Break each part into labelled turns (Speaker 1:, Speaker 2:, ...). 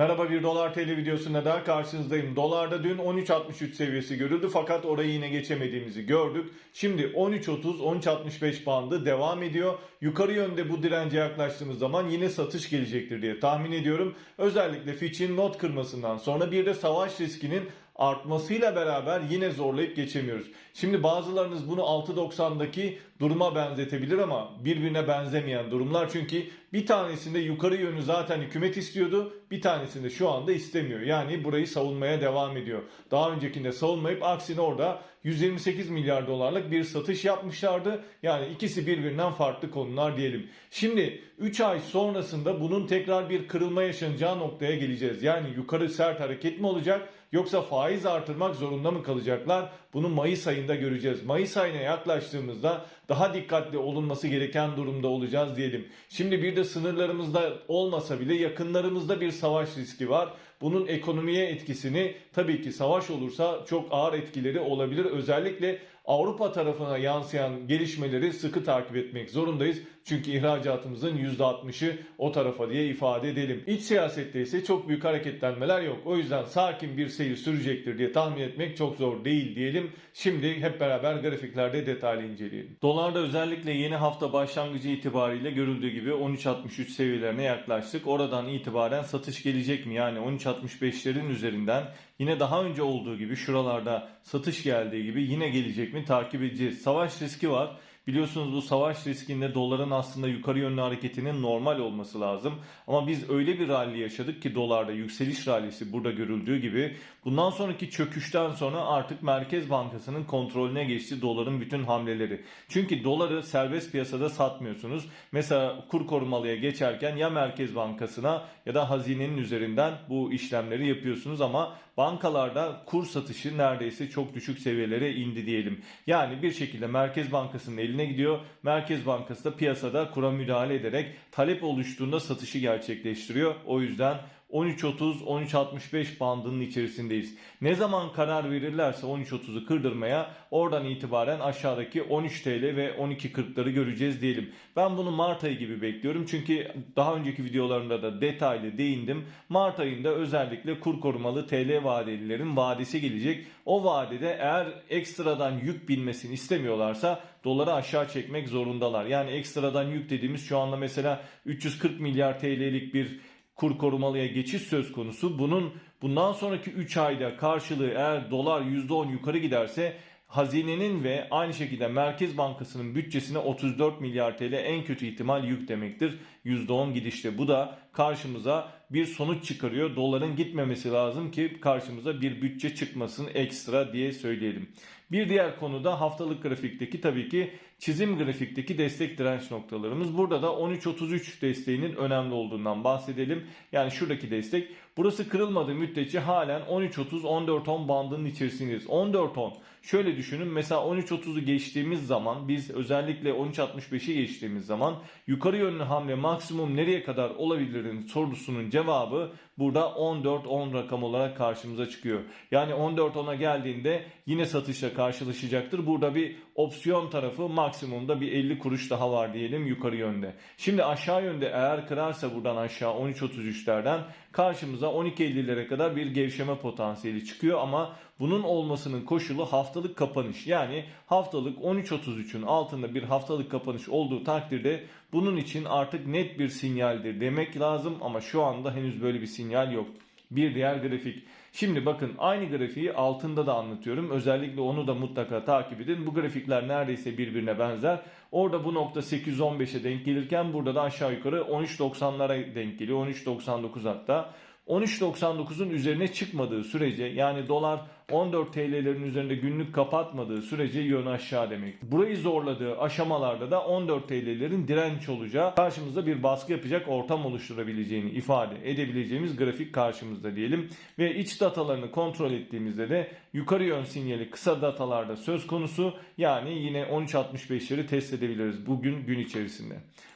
Speaker 1: Merhaba bir dolar TL videosunda daha karşınızdayım. Dolarda dün 13.63 seviyesi görüldü fakat orayı yine geçemediğimizi gördük. Şimdi 13.30-13.65 bandı devam ediyor. Yukarı yönde bu dirence yaklaştığımız zaman yine satış gelecektir diye tahmin ediyorum. Özellikle Fitch'in not kırmasından sonra bir de savaş riskinin artmasıyla beraber yine zorlayıp geçemiyoruz. Şimdi bazılarınız bunu 6.90'daki duruma benzetebilir ama birbirine benzemeyen durumlar çünkü bir tanesinde yukarı yönü zaten hükümet istiyordu bir tanesinde şu anda istemiyor. Yani burayı savunmaya devam ediyor. Daha öncekinde savunmayıp aksine orada 128 milyar dolarlık bir satış yapmışlardı. Yani ikisi birbirinden farklı konular diyelim. Şimdi 3 ay sonrasında bunun tekrar bir kırılma yaşanacağı noktaya geleceğiz. Yani yukarı sert hareket mi olacak yoksa faiz artırmak zorunda mı kalacaklar? Bunu Mayıs ayında göreceğiz. Mayıs ayına yaklaştığımızda daha dikkatli olunması gereken durumda olacağız diyelim. Şimdi bir de sınırlarımızda olmasa bile yakınlarımızda bir savaş riski var. Bunun ekonomiye etkisini tabii ki savaş olursa çok ağır etkileri olabilir. Özellikle Avrupa tarafına yansıyan gelişmeleri sıkı takip etmek zorundayız. Çünkü ihracatımızın %60'ı o tarafa diye ifade edelim. İç siyasette ise çok büyük hareketlenmeler yok. O yüzden sakin bir seyir sürecektir diye tahmin etmek çok zor değil diyelim. Şimdi hep beraber grafiklerde detaylı inceleyelim. Dolarda özellikle yeni hafta başlangıcı itibariyle görüldüğü gibi 13.63 seviyelerine yaklaştık. Oradan itibaren satış gelecek mi? Yani 13.65'lerin üzerinden yine daha önce olduğu gibi şuralarda satış geldiği gibi yine gelecek mi takip edeceğiz. Savaş riski var. Biliyorsunuz bu savaş riskinde doların aslında yukarı yönlü hareketinin normal olması lazım. Ama biz öyle bir rally yaşadık ki dolarda yükseliş rallisi burada görüldüğü gibi. Bundan sonraki çöküşten sonra artık Merkez Bankası'nın kontrolüne geçti doların bütün hamleleri. Çünkü doları serbest piyasada satmıyorsunuz. Mesela kur korumalıya geçerken ya Merkez Bankası'na ya da hazinenin üzerinden bu işlemleri yapıyorsunuz ama bankalarda kur satışı neredeyse çok düşük seviyelere indi diyelim. Yani bir şekilde Merkez Bankası'nın eline gidiyor. Merkez Bankası da piyasada kura müdahale ederek talep oluştuğunda satışı gerçekleştiriyor. O yüzden 13.30-13.65 bandının içerisindeyiz. Ne zaman karar verirlerse 13.30'u kırdırmaya oradan itibaren aşağıdaki 13 TL ve 12.40'ları göreceğiz diyelim. Ben bunu Mart ayı gibi bekliyorum. Çünkü daha önceki videolarımda da detaylı değindim. Mart ayında özellikle kur korumalı TL vadelilerin vadesi gelecek. O vadede eğer ekstradan yük binmesini istemiyorlarsa doları aşağı çekmek zorundalar. Yani ekstradan yük dediğimiz şu anda mesela 340 milyar TL'lik bir kur korumalıya geçiş söz konusu. Bunun bundan sonraki 3 ayda karşılığı eğer dolar %10 yukarı giderse hazinenin ve aynı şekilde Merkez Bankası'nın bütçesine 34 milyar TL en kötü ihtimal yük demektir. %10 gidişte. Bu da karşımıza bir sonuç çıkarıyor. Doların gitmemesi lazım ki karşımıza bir bütçe çıkmasın ekstra diye söyleyelim. Bir diğer konu da haftalık grafikteki tabii ki çizim grafikteki destek direnç noktalarımız. Burada da 13.33 desteğinin önemli olduğundan bahsedelim. Yani şuradaki destek. Burası kırılmadığı müddetçe halen 13.30-14.10 bandının içerisindeyiz. 14.10 şöyle düşünün mesela 13.30'u geçtiğimiz zaman biz özellikle 13.65'i geçtiğimiz zaman yukarı yönlü hamle maksimum nereye kadar olabilirin sorusunun cevabı cevabı burada 14-10 rakam olarak karşımıza çıkıyor. Yani 14-10'a geldiğinde yine satışla karşılaşacaktır. Burada bir opsiyon tarafı maksimumda bir 50 kuruş daha var diyelim yukarı yönde. Şimdi aşağı yönde eğer kırarsa buradan aşağı 13.33'lerden karşımıza 12.50'lere kadar bir gevşeme potansiyeli çıkıyor ama bunun olmasının koşulu haftalık kapanış. Yani haftalık 13.33'ün altında bir haftalık kapanış olduğu takdirde bunun için artık net bir sinyaldir demek lazım ama şu anda henüz böyle bir sinyal yok. Bir diğer grafik. Şimdi bakın aynı grafiği altında da anlatıyorum. Özellikle onu da mutlaka takip edin. Bu grafikler neredeyse birbirine benzer. Orada bu nokta 815'e denk gelirken burada da aşağı yukarı 13.90'lara denk geliyor. 13.99 hatta. 13.99'un üzerine çıkmadığı sürece yani dolar 14 TL'lerin üzerinde günlük kapatmadığı sürece yön aşağı demek. Burayı zorladığı aşamalarda da 14 TL'lerin direnç olacağı karşımızda bir baskı yapacak ortam oluşturabileceğini ifade edebileceğimiz grafik karşımızda diyelim. Ve iç datalarını kontrol ettiğimizde de yukarı yön sinyali kısa datalarda söz konusu yani yine 13.65'leri test edebiliriz bugün gün içerisinde.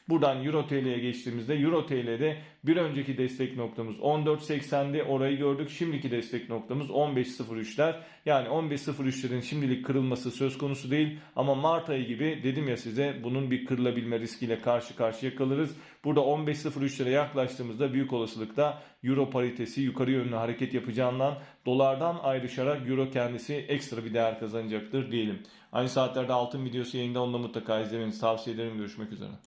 Speaker 1: Buradan Euro TL'ye geçtiğimizde Euro TL'de bir önceki destek noktamız 14.80'de orayı gördük. Şimdiki destek noktamız 15.03'ler biter. Yani 15.03'lerin şimdilik kırılması söz konusu değil ama Mart ayı gibi dedim ya size bunun bir kırılabilme riskiyle karşı karşıya kalırız. Burada 15.03'lere yaklaştığımızda büyük olasılıkla Euro paritesi yukarı yönlü hareket yapacağından dolardan ayrışarak Euro kendisi ekstra bir değer kazanacaktır diyelim. Aynı saatlerde altın videosu yayında onu da mutlaka izlemenizi tavsiye ederim. Görüşmek üzere.